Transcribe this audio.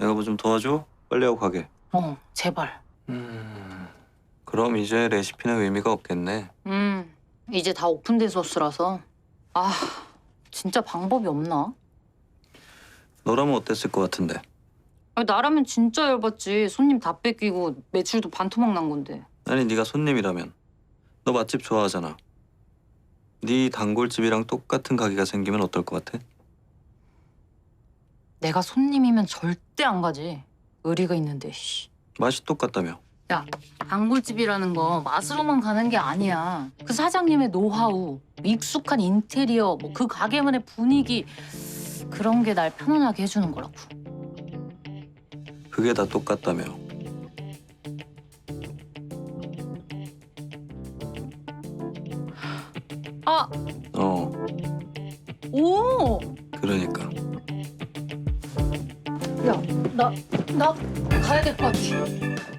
내가 뭐 좀 도와줘? 빨리 하고 가게. 어, 제발. 음. 그럼 이제 레시피는 의미가 없겠네. 음, 이제 다 오픈된 소스라서. 아, 진짜 방법이 없나? 너라면 어땠을 것 같은데? 아니, 나라면 진짜 열받지. 손님 다 뺏기고 매출도 반토막 난 건데. 아니 네가 손님이라면 너 맛집 좋아하잖아. 네 단골집이랑 똑같은 가게가 생기면 어떨 것 같아? 내가 손님이면 절대 안 가지. 의리가 있는데, 씨. 맛이 똑같다며. 야, 단골집이라는 거 맛으로만 가는 게 아니야. 그 사장님의 노하우, 익숙한 인테리어, 뭐 그 가게만의 분위기 그런 게 날 편안하게 해주는 거라고. 그게 다 똑같다며. 아, 어, 오, 야, 나, 나 가야 될 것 같아.